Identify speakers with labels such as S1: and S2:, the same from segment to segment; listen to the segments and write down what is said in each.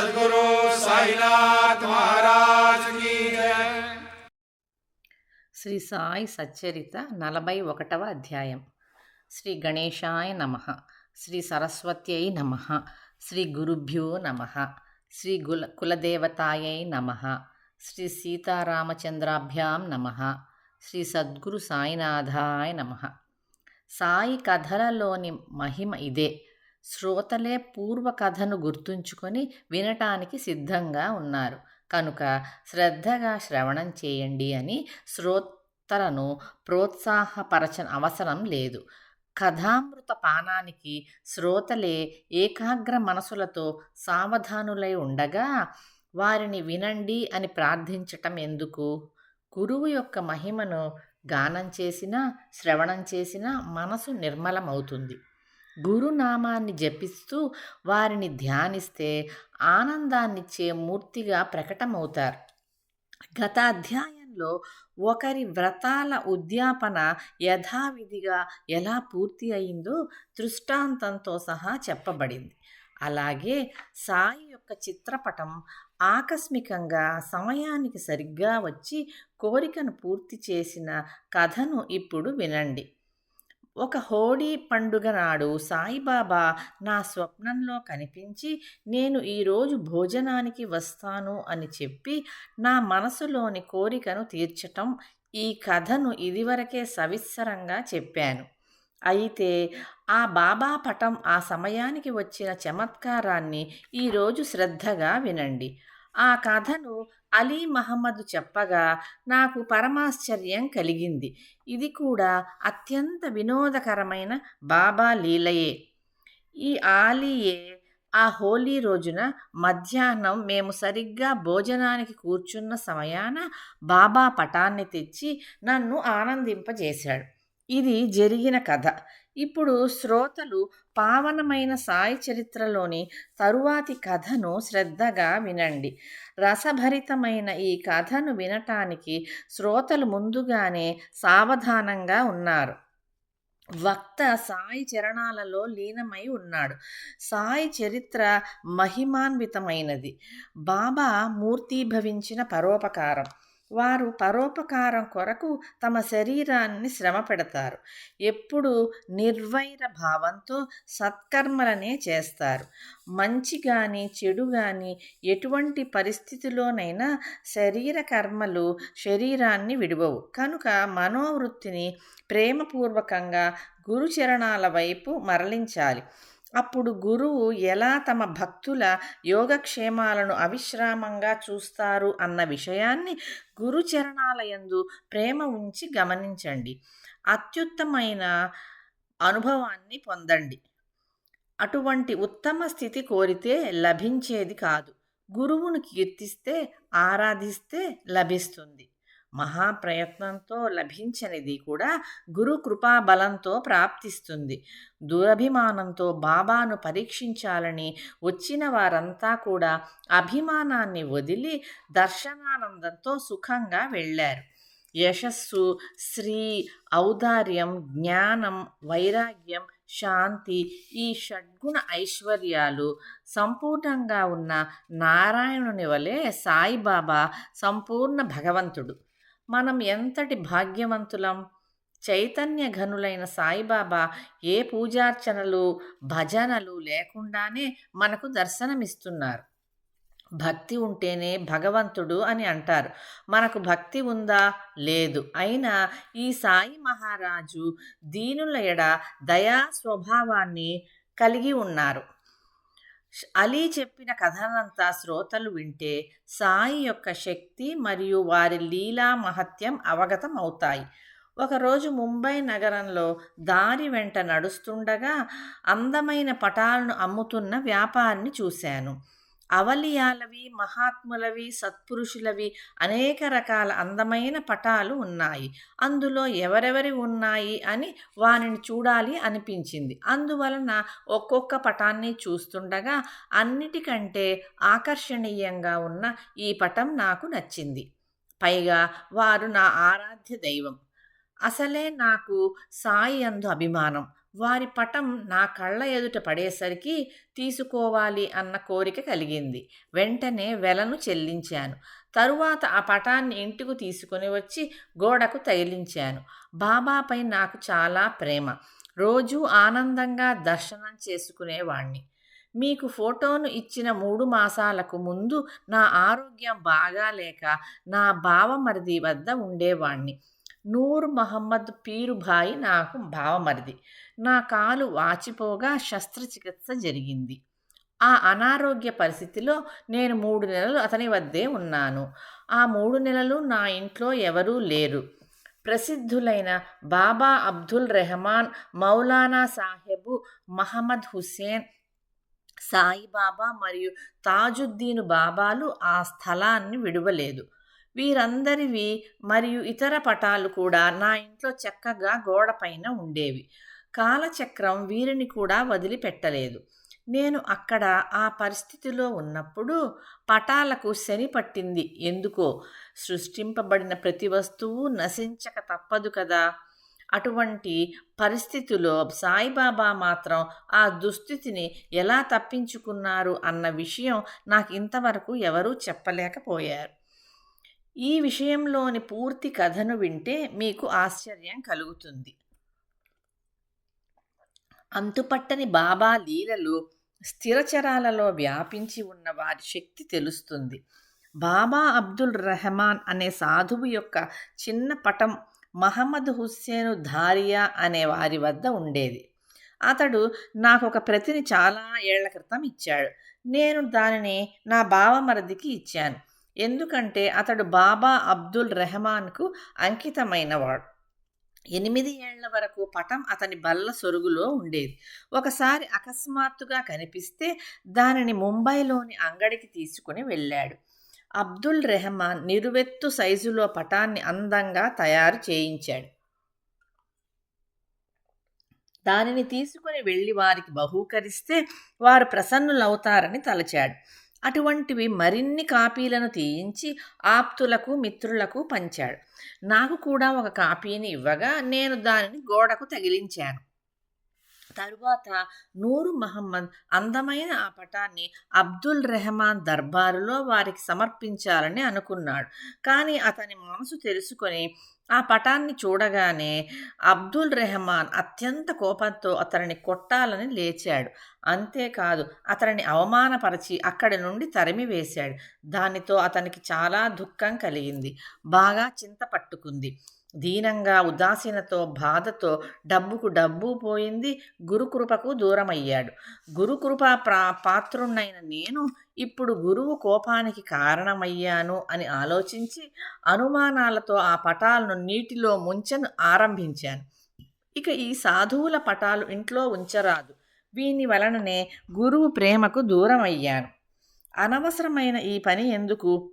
S1: సద్గురు సాయినాథ్ మహారాజ్ కీ
S2: శ్రీ సాయి సచ్చరిత నలభై ఒకటవ అధ్యాయం. శ్రీ గణేశాయ నమ. శ్రీ సరస్వత్యై నమ. శ్రీ గురుభ్యో నమ. శ్రీ గుల కులదేవతాయై నమ. శ్రీ సీతారామచంద్రాభ్యాం నమ. శ్రీ సద్గురు సాయినాథాయ నమ. సాయి కథలలోని మహిమ ఇదే. శ్రోతలే పూర్వ కథను గుర్తుంచుకొని వినటానికి సిద్ధంగా ఉన్నారు. కనుక శ్రద్ధగా శ్రవణం చేయండి అని శ్రోతలను ప్రోత్సాహపరచన అవసరం లేదు. కథామృత పానానికి శ్రోతలే ఏకాగ్ర మనసులతో సావధానులై ఉండగా వారిని వినండి అని ప్రార్థించటం ఎందుకు? గురువు యొక్క మహిమను గానం చేసినా శ్రవణం చేసినా మనసు నిర్మలమవుతుంది. గురునామాన్ని జపిస్తూ వారిని ధ్యానిస్తే ఆనందాన్నిచ్చే మూర్తిగా ప్రకటమవుతారు. గత అధ్యాయంలో ఒకరి వ్రతాల ఉద్యాపన యథావిధిగా ఎలా పూర్తి అయిందో దృష్టాంతంతో సహా చెప్పబడింది. అలాగే సాయి యొక్క చిత్రపటం ఆకస్మికంగా సమయానికి సరిగ్గా వచ్చి కోరికను పూర్తి చేసిన కథను ఇప్పుడు వినండి. ఒక హోడీ పండుగ నాడు సాయిబాబా నా స్వప్నంలో కనిపించి నేను ఈరోజు భోజనానికి వస్తాను అని చెప్పి నా మనసులోని కోరికను తీర్చటం ఈ కథను ఇదివరకే సవిస్తరంగా చెప్పాను. అయితే ఆ బాబా పటం ఆ సమయానికి వచ్చిన చమత్కారాన్ని ఈరోజు శ్రద్ధగా వినండి. ఆ కథను అలీ మహమ్మద్ చెప్పగా నాకు పరమాశ్చర్యం కలిగింది. ఇది కూడా అత్యంత వినోదకరమైన బాబా లీలయే. ఈ ఆలీయే ఆ హోలీ రోజున మధ్యాహ్నం మేము సరిగ్గా భోజనానికి కూర్చున్న సమయాన బాబా పటాన్ని తెచ్చి నన్ను ఆనందింపజేశాడు. ఇది జరిగిన కథ. ఇప్పుడు శ్రోతలు పావనమైన సాయి చరిత్రలోని తరువాతి కథను శ్రద్ధగా వినండి. రసభరితమైన ఈ కథను వినటానికి శ్రోతలు ముందుగానే సావధానంగా ఉన్నారు. వక్త సాయి చరణాలలో లీనమై ఉన్నాడు. సాయి చరిత్ర మహిమాన్వితమైనది. బాబా మూర్తీభవించిన పరోపకారం. వారు పరోపకారం కొరకు తమ శరీరాన్ని శ్రమ పెడతారు. ఎప్పుడు నిర్వైర భావంతో సత్కర్మలనే చేస్తారు. మంచి కానీ చెడు కానీ ఎటువంటి పరిస్థితిలోనైనా శరీర కర్మలు శరీరాన్ని విడవవు. కనుక మనోవృత్తిని ప్రేమపూర్వకంగా గురుచరణాల వైపు మరలించాలి. అప్పుడు గురువు ఎలా తమ భక్తుల యోగక్షేమాలను అవిశ్రామంగా చూస్తారు అన్న విషయాన్ని గురుచరణాలయందు ప్రేమ ఉంచి గమనించండి. అత్యుత్తమైన అనుభవాన్ని పొందండి. అటువంటి ఉత్తమ స్థితి కోరితే లభించేది కాదు. గురువును కీర్తిస్తే ఆరాధిస్తే లభిస్తుంది. మహాప్రయత్నంతో లభించనిది కూడా గురు కృపాబలంతో ప్రాప్తిస్తుంది. దురభిమానంతో బాబాను పరీక్షించాలని వచ్చిన వారంతా కూడా అభిమానాన్ని వదిలి దర్శనానందంతో సుఖంగా వెళ్ళారు. యశస్సు శ్రీ ఔదార్యం జ్ఞానం వైరాగ్యం శాంతి ఈ షడ్గుణ ఐశ్వర్యాలు సంపూర్ణంగా ఉన్న నారాయణుని వలె సాయిబాబా సంపూర్ణ భగవంతుడు. మనం ఎంతటి భాగ్యవంతులం? చైతన్య ఘనులైన సాయిబాబా ఏ పూజార్చనలు భజనలు లేకుండానే మనకు దర్శనమిస్తున్నారు. భక్తి ఉంటేనే భగవంతుడు అని అంటారు. మనకు భక్తి ఉందా? లేదు. అయినా ఈ సాయి మహారాజు దీనుల ఎడ దయా స్వభావాన్ని కలిగి ఉన్నారు. అలీ చెప్పిన కథనంతా శ్రోతలు వింటే సాయి యొక్క శక్తి మరియు వారి లీలా మహత్యం అవగతం అవుతాయి. ఒకరోజు ముంబై నగరంలో దారి వెంట నడుస్తుండగా అందమైన పటాలను అమ్ముతున్న వ్యాపారిని చూశాను. అవలియాలవి మహాత్ములవి సత్పురుషులవి అనేక రకాల అందమైన పటాలు ఉన్నాయి. అందులో ఎవరెవరి ఉన్నాయి అని వారిని చూడాలి అనిపించింది. అందువలన ఒక్కొక్క పటాన్ని చూస్తుండగా అన్నిటికంటే ఆకర్షణీయంగా ఉన్న ఈ పటం నాకు నచ్చింది. పైగా వారు నా ఆరాధ్య దైవం. అసలే నాకు సాయి అందు అభిమానం. వారి పటం నా కళ్ళ ఎదుట పడేసరికి తీసుకోవాలి అన్న కోరిక కలిగింది. వెంటనే వెలను చెల్లించాను. తరువాత ఆ పటాన్ని ఇంటికి తీసుకుని వచ్చి గోడకు తగిలించాను. బాబాపై నాకు చాలా ప్రేమ. రోజూ ఆనందంగా దర్శనం చేసుకునేవాణ్ణి. మీకు ఫోటోను ఇచ్చిన మూడు మాసాలకు ముందు నా ఆరోగ్యం బాగాలేక నా బావమరిది వద్ద ఉండేవాణ్ణి. నూర్ మహమ్మద్ పీరుభాయి నాకు భావమరిది. నా కాలు వాచిపోగా శస్త్రచికిత్స జరిగింది. ఆ అనారోగ్య పరిస్థితిలో నేను మూడు నెలలు అతని వద్దే ఉన్నాను. ఆ మూడు నెలలు నా ఇంట్లో ఎవరూ లేరు. ప్రసిద్ధులైన బాబా అబ్దుల్ రెహమాన్ మౌలానా సాహెబు మహమ్మద్ హుస్సేన్ సాయిబాబా మరియు తాజుద్దీను బాబాలు ఆ స్థలాన్ని విడువలేదు. వీరందరివి మరియు ఇతర పటాలు కూడా నా ఇంట్లో చక్కగా గోడపైన ఉండేవి. కాలచక్రం వీరిని కూడా వదిలిపెట్టలేదు. నేను అక్కడ ఆ పరిస్థితిలో ఉన్నప్పుడు పటాలకు శని పట్టింది. ఎందుకో? సృష్టింపబడిన ప్రతి వస్తువు నశించక తప్పదు కదా? అటువంటి పరిస్థితిలో సాయిబాబా మాత్రం ఆ దుస్థితిని ఎలా తప్పించుకున్నారు అన్న విషయం నాకు ఇంతవరకు ఎవరూ చెప్పలేకపోయారు. ఈ విషయంలోని పూర్తి కథను వింటే మీకు ఆశ్చర్యం కలుగుతుంది. అంతుపట్టని బాబా లీలలు స్థిరచరాలలో వ్యాపించి ఉన్న వారి శక్తి తెలుస్తుంది. బాబా అబ్దుల్ రెహమాన్ అనే సాధువు యొక్క చిన్న పటం మహమ్మద్ హుస్సేను ధారియా అనే వారి వద్ద ఉండేది. అతడు నాకు ఒక ప్రతిని చాలా ఏళ్ళ క్రితం ఇచ్చాడు. నేను దానిని నా బావమరదికి ఇచ్చాను. ఎందుకంటే అతడు బాబా అబ్దుల్ రెహమాన్కు అంకితమైనవాడు. ఎనిమిది ఏళ్ళ వరకు పటం అతని బల్ల సొరుగులో ఉండేది. ఒకసారి అకస్మాత్తుగా కనిపిస్తే దానిని ముంబైలోని అంగడికి తీసుకుని వెళ్ళాడు. అబ్దుల్ రెహమాన్ నిరువెత్తు సైజులో పటాన్ని అందంగా తయారు చేయించాడు. దానిని తీసుకుని వెళ్ళి వారికి బహూకరిస్తే వారు ప్రసన్నులవుతారని తలచాడు. అటువంటివి మరిన్ని కాపీలను తీయించి ఆప్తులకు మిత్రులకు పంచాడు. నాకు కూడా ఒక కాపీని ఇవ్వగా నేను దానిని గోడకు తగిలించాను. తరువాత నూరు మహమ్మద్ అందమైన ఆ పటాన్ని అబ్దుల్ రెహమాన్ దర్బారులో వారికి సమర్పించాలని అనుకున్నాడు. కానీ అతని మనసు తెలుసుకొని ఆ పటాన్ని చూడగానే అబ్దుల్ రెహమాన్ అత్యంత కోపంతో అతనిని కొట్టాలని లేచాడు. అంతేకాదు అతనిని అవమానపరిచి అక్కడి నుండి తరిమి వేశాడు. దానితో అతనికి చాలా దుఃఖం కలిగింది. బాగా చింత పట్టుకుంది. దీనంగా ఉదాసీనతో బాధతో డబ్బుకు డబ్బు పోయింది. గురుకృపకు దూరమయ్యాడు. గురుకృప ప్రా పాత్రుణ్ణైన నేను ఇప్పుడు గురువు కోపానికి కారణమయ్యాను అని ఆలోచించి అనుమానాలతో ఆ పటాలను నీటిలో ముంచను ఆరంభించాను. ఇక ఈ సాధువుల పటాలు ఇంట్లో ఉంచరాదు. వీని వలననే గురువు ప్రేమకు దూరం అయ్యాను అనవసరమైన ఈ పని ఎందుకు?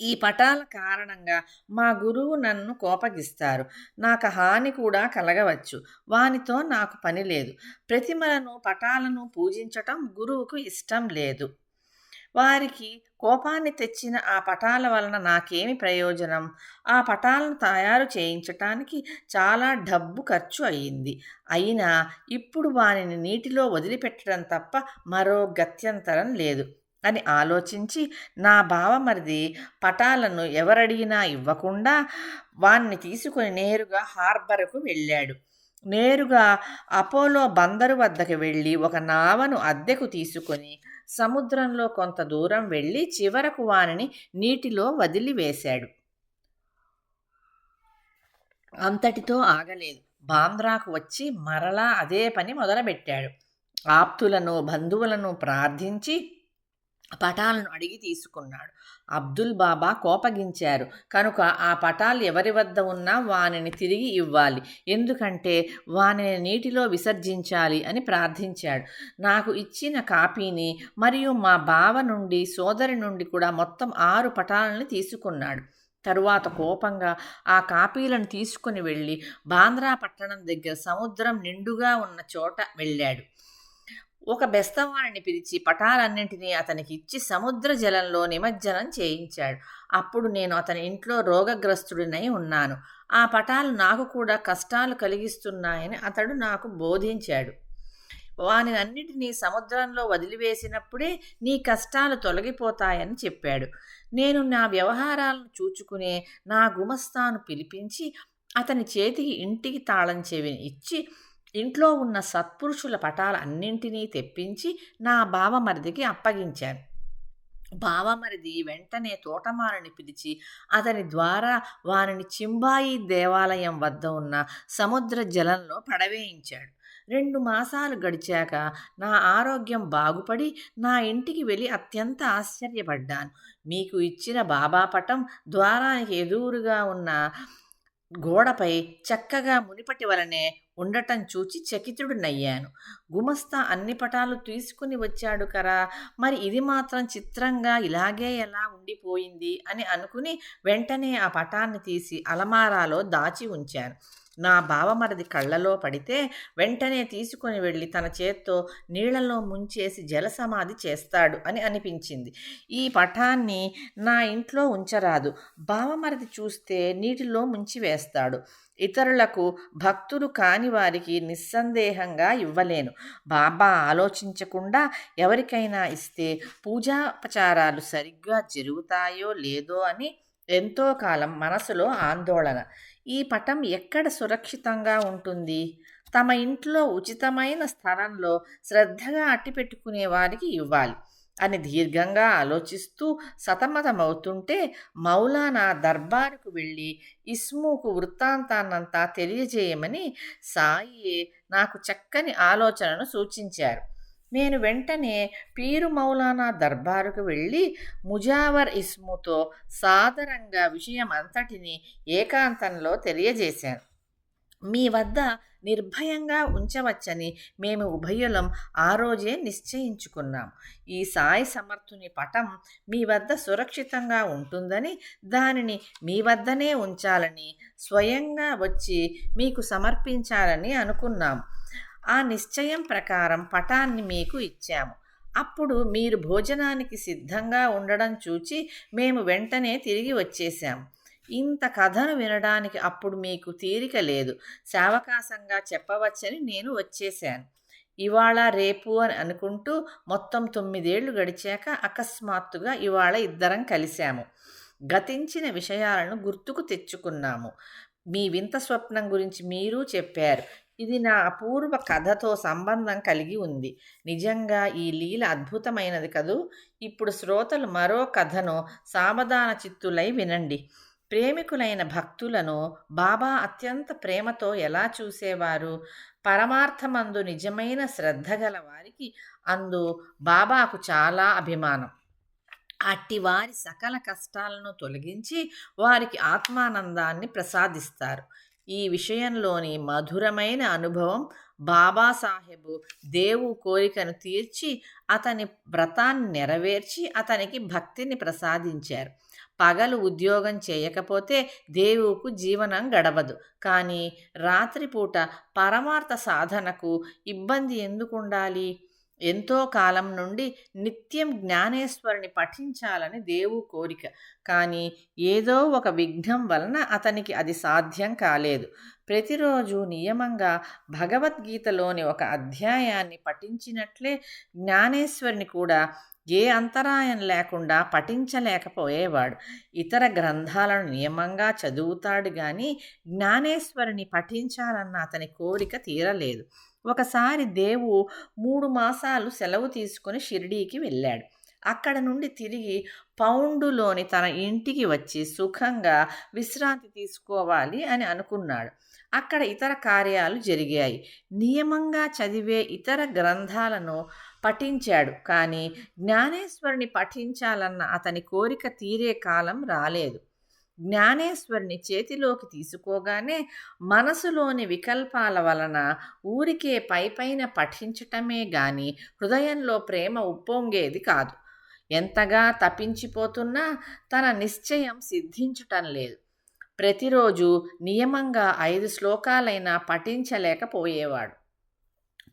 S2: ఈ పటాల కారణంగా మా గురువు నన్ను కోపగిస్తారు. నాకు హాని కూడా కలగవచ్చు. వానితో నాకు పని లేదు. ప్రతిమలను పటాలను పూజించటం గురువుకు ఇష్టం లేదు. వారికి కోపాన్ని తెచ్చిన ఆ పటాల వలన నాకేమి ప్రయోజనం? ఆ పటాలను తయారు చేయించటానికి చాలా డబ్బు ఖర్చు అయ్యింది. అయినా ఇప్పుడు వానిని నీటిలో వదిలిపెట్టడం తప్ప మరో గత్యంతరం లేదు అని ఆలోచించి నా బావమరిది పటాలను ఎవరడిగినా ఇవ్వకుండా వాన్ని తీసుకొని నేరుగా హార్బర్కు వెళ్ళాడు. నేరుగా అపోలో బందరు వద్దకు వెళ్ళి ఒక నావను అద్దెకు తీసుకొని సముద్రంలో కొంత దూరం వెళ్ళి చివరకు వానిని నీటిలో వదిలివేశాడు. అంతటితో ఆగలేదు. బాంద్రాకు వచ్చి మరలా అదే పని మొదలుపెట్టాడు. ఆప్తులను బంధువులను ప్రార్థించి పటాలను అడిగి తీసుకున్నాడు. అబ్దుల్ బాబా కోపగించారు. కనుక ఆ పటాలు ఎవరి వద్ద ఉన్నా వానిని తిరిగి ఇవ్వాలి. ఎందుకంటే వానిని నీటిలో విసర్జించాలి అని ప్రార్థించాడు. నాకు ఇచ్చిన కాపీని మరియు మా బావ నుండి సోదరి నుండి కూడా మొత్తం ఆరు పటాలను తీసుకున్నాడు. తరువాత కోపంగా ఆ కాపీలను తీసుకుని వెళ్ళి బాంద్రా పట్టణం దగ్గర సముద్రం నిండుగా ఉన్న చోట వెళ్ళాడు. ఒక బెస్తవాణిని పిలిచి పటాలన్నింటినీ అతనికి ఇచ్చి సముద్ర జలంలో నిమజ్జనం చేయించాడు. అప్పుడు నేను అతని ఇంట్లో రోగగ్రస్తుడినై ఉన్నాను. ఆ పటాలు నాకు కూడా కష్టాలు కలిగిస్తున్నాయని అతడు నాకు బోధించాడు. వాని అన్నిటినీ సముద్రంలో వదిలివేసినప్పుడే నీ కష్టాలు తొలగిపోతాయని చెప్పాడు. నేను నా వ్యవహారాలను చూచుకునే నా గుమస్తాను పిలిపించి అతని చేతికి ఇంటికి తాళం చెవిని ఇచ్చి ఇంట్లో ఉన్న సత్పురుషుల పటాలన్నింటినీ తెప్పించి నా బావమరిదికి అప్పగించాను. బావమరిది వెంటనే తోటమాలని పిలిచి అతని ద్వారా వారిని చింబాయి దేవాలయం వద్ద ఉన్న సముద్ర జలంలో పడవేయించాడు. రెండు మాసాలు గడిచాక నా ఆరోగ్యం బాగుపడి నా ఇంటికి వెళ్ళి అత్యంత ఆశ్చర్యపడ్డాను. మీకు ఇచ్చిన బాబా పటం ద్వారానికి ఎదురుగా ఉన్న గోడపై చక్కగా మునిపటి వలనే ఉండటం చూచి చకితుడునయ్యాను గుమస్తా అన్ని పటాలు తీసుకుని వచ్చాడు కరా. మరి ఇది మాత్రం చిత్రంగా ఇలాగే ఎలా ఉండిపోయింది అని అనుకుని వెంటనే ఆ పటాన్ని తీసి అలమారాలో దాచి ఉంచాను. నా బావమరిది కళ్ళలో పడితే వెంటనే తీసుకొని వెళ్ళి తన చేత్తో నీళ్ళలో ముంచేసి జలసమాధి చేస్తాడు అని అనిపించింది. ఈ పటాన్ని నా ఇంట్లో ఉంచరాదు. బావమరిది చూస్తే నీటిలో ముంచి వేస్తాడు. ఇతరులకు భక్తులు కాని వారికి నిస్సందేహంగా ఇవ్వలేను. బాబా ఆలోచించకుండా ఎవరికైనా ఇస్తే పూజాపచారాలు సరిగ్గా జరుగుతాయో లేదో అని ఎంతో కాలం మనసులో ఆందోళన. ఈ పటం ఎక్కడ సురక్షితంగా ఉంటుంది? తమ ఇంట్లో ఉచితమైన స్థలంలో శ్రద్ధగా అట్టిపెట్టుకునే వారికి ఇవ్వాలి అని దీర్ఘంగా ఆలోచిస్తూ సతమతమవుతుంటే మౌలానా దర్బారుకు వెళ్ళి ఇస్ముకు వృత్తాంతాన్నంతా తెలియజేయమని సాయియే నాకు చక్కని ఆలోచనను సూచించారు. నేను వెంటనే పీరు మౌలానా దర్బారుకు వెళ్ళి ముజావర్ ఇస్ముతో సాదరంగా విషయం అంతటిని ఏకాంతంలో తెలియజేశాను. మీ వద్ద నిర్భయంగా ఉంచవచ్చని మేము ఉభయులం ఆ రోజే నిశ్చయించుకున్నాం. ఈ సాయి సమర్థుని పటం మీ వద్ద సురక్షితంగా ఉంటుందని దానిని మీ వద్దనే ఉంచాలని స్వయంగా వచ్చి మీకు సమర్పించాలని అనుకున్నాం. ఆ నిశ్చయం ప్రకారం పటాన్ని మీకు ఇచ్చాము. అప్పుడు మీరు భోజనానికి సిద్ధంగా ఉండడం చూచి మేము వెంటనే తిరిగి వచ్చేసాం ఇంత కథను వినడానికి అప్పుడు మీకు తీరిక లేదు. సావకాశంగా చెప్పవచ్చని నేను వచ్చేశాను. ఇవాళ రేపు అని అనుకుంటూ మొత్తం తొమ్మిదేళ్ళు గడిచాక అకస్మాత్తుగా ఇవాళ ఇద్దరం కలిశాము. గతించిన విషయాలను గుర్తుకు తెచ్చుకున్నాము. మీ వింత స్వప్నం గురించి మీరు చెప్పారు. ఇది నా అపూర్వ కథతో సంబంధం కలిగి ఉంది. నిజంగా ఈ లీల అద్భుతమైనది కదూ? ఇప్పుడు శ్రోతలు మరో కథను సావధాన చిత్తులై వినండి. ప్రేమికులైన భక్తులను బాబా అత్యంత ప్రేమతో ఎలా చూసేవారు? పరమార్థమందు నిజమైన శ్రద్ధ గల వారికి అందు బాబాకు చాలా అభిమానం. అట్టి వారి సకల కష్టాలను తొలగించి వారికి ఆత్మానందాన్ని ప్రసాదిస్తారు. ఈ విషయంలోని మధురమైన అనుభవం బాబాసాహెబు దేవు కోరికను తీర్చి అతని వ్రతాన్ని నెరవేర్చి అతనికి భక్తిని ప్రసాదించారు. పగలు ఉద్యోగం చేయకపోతే దేవుకు జీవనం గడవదు. కానీ రాత్రిపూట పరమార్థ సాధనకు ఇబ్బంది ఎందుకు ఉండాలి ఎంతో కాలం నుండి నిత్యం జ్ఞానేశ్వరుని పఠించాలని దేవు కోరిక. కానీ ఏదో ఒక విఘ్నం వలన అతనికి అది సాధ్యం కాలేదు. ప్రతిరోజు నియమంగా భగవద్గీతలోని ఒక అధ్యాయాన్ని పఠించినట్లే జ్ఞానేశ్వరిని కూడా ఏ అంతరాయం లేకుండా పఠించలేకపోయేవాడు. ఇతర గ్రంథాలను నియమంగా చదువుతాడు కానీ జ్ఞానేశ్వరిని పఠించాలన్న అతని కోరిక తీరలేదు. ఒకసారి దేవు మూడు మాసాలు సెలవు తీసుకుని షిరిడీకి వెళ్ళాడు. అక్కడ నుండి తిరిగి పౌండులోని తన ఇంటికి వచ్చి సుఖంగా విశ్రాంతి తీసుకోవాలి అని అనుకున్నాడు. అక్కడ ఇతర కార్యాలు జరిగాయి. నియమంగా చదివే ఇతర గ్రంథాలను పఠించాడు. కానీ జ్ఞానేశ్వరుని పఠించాలన్న అతని కోరిక తీరే కాలం రాలేదు. జ్ఞానేశ్వరిని చేతిలోకి తీసుకోగానే మనసులోని వికల్పాల వలన ఊరికే పైపైన పఠించటమే గాని హృదయంలో ప్రేమ ఉప్పొంగేది కాదు. ఎంతగా తప్పించిపోతున్నా తన నిశ్చయం సిద్ధించటం లేదు. ప్రతిరోజు నియమంగా ఐదు శ్లోకాలైనా పఠించలేకపోయేవాడు.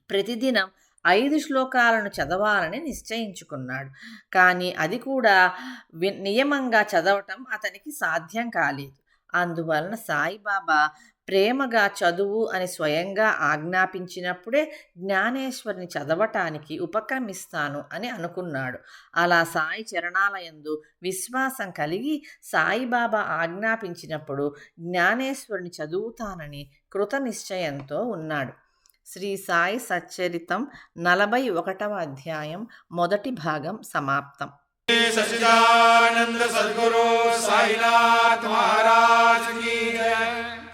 S2: ప్రతిదినం ఐదు శ్లోకాలను చదవాలని నిశ్చయించుకున్నాడు. కానీ అది కూడా వి- నియమంగా చదవటం అతనికి సాధ్యం కాలేదు. అందువలన సాయిబాబా ప్రేమగా చదువు అని స్వయంగా ఆజ్ఞాపించినప్పుడే జ్ఞానేశ్వరిని చదవటానికి ఉపక్రమిస్తాను అని అనుకున్నాడు. అలా సాయి చరణాలయందు విశ్వాసం కలిగి సాయిబాబా ఆజ్ఞాపించినప్పుడు జ్ఞానేశ్వరుని చదువుతానని కృత నిశ్చయంతో ఉన్నాడు. శ్రీ సాయి సచ్చరితం నలభై ఒకటవ అధ్యాయం మొదటి భాగం సమాప్తం.
S1: సచిదానంద సద్గురు సాయినాథ్ మహారాజ్ కీ జయ